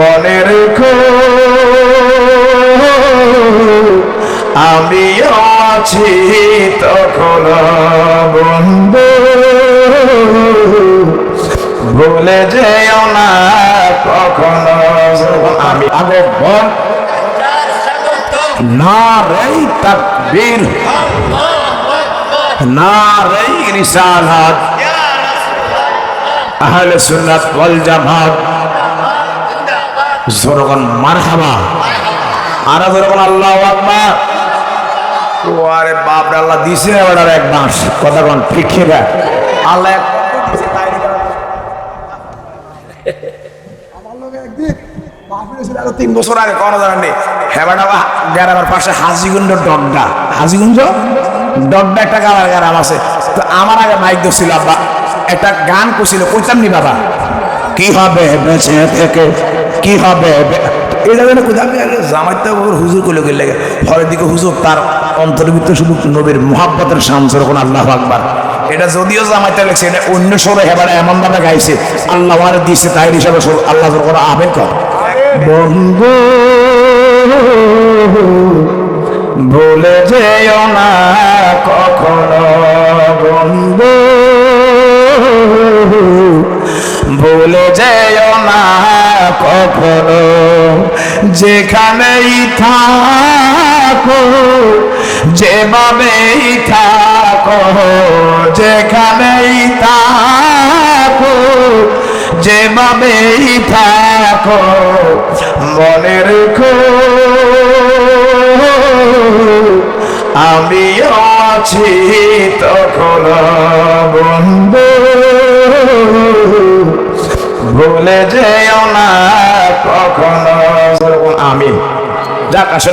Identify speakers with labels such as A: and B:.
A: মনে রেখো। আমিও আছি তখন, বন্ধু। ভুলে যেও না কখনো। আমি আগে বল না রে তাকবীর। না রে রিসালাত। আহলে সুন্নাত ওয়াল জামাত। জোরগন মারহাবা। আর জোরগন আল্লাহু আকবার। ও আরে বাপ আল্লাহ দিছে এবার এক মাস। কথা কোন ঠিক ঠিক আল্লাহ তিন বছর আগে কোনো জানেন হেবাটা গ্রামের পাশে হাজিগুঞ্জ ডড্ডা হাজিগুঞ্জ? ডড্ডা একটা গালার গ্রাম আছে। তো আমার আগে মাইক ধরছিল আব্বা। একটা গান করছিল কইতাম নি বাবা? কি হবে বেঁচে থেকে কি হবে? এই জায়গায় কোথাও জামাইতে হুজুর করলে গেলে ফলের দিকে হুজুর, তার অন্তরের ভিতরে শুধু নবীর মোহাব্বতের শামস যখন আল্লাহ আকবার। এটা যদিও জামাইতে লেগছে এটা অন্য সরে হেবার এমন ভাবে গাইছে, আল্লাহ আমার দিচ্ছে তাই হিসাবে আল্লাহ যখন আবেগ কর। বন্ধু, ভুলে যেও না কখনো বন্ধু। কখনো যেখানেই থাকো, যেভাবেই থাকো, যেখানেই থাকো, যেভাবেই থাকো মনে রেখো আমিও আছি তখন বন্ধু। ভুলে যেও না কখনো। আমি যাক আসলে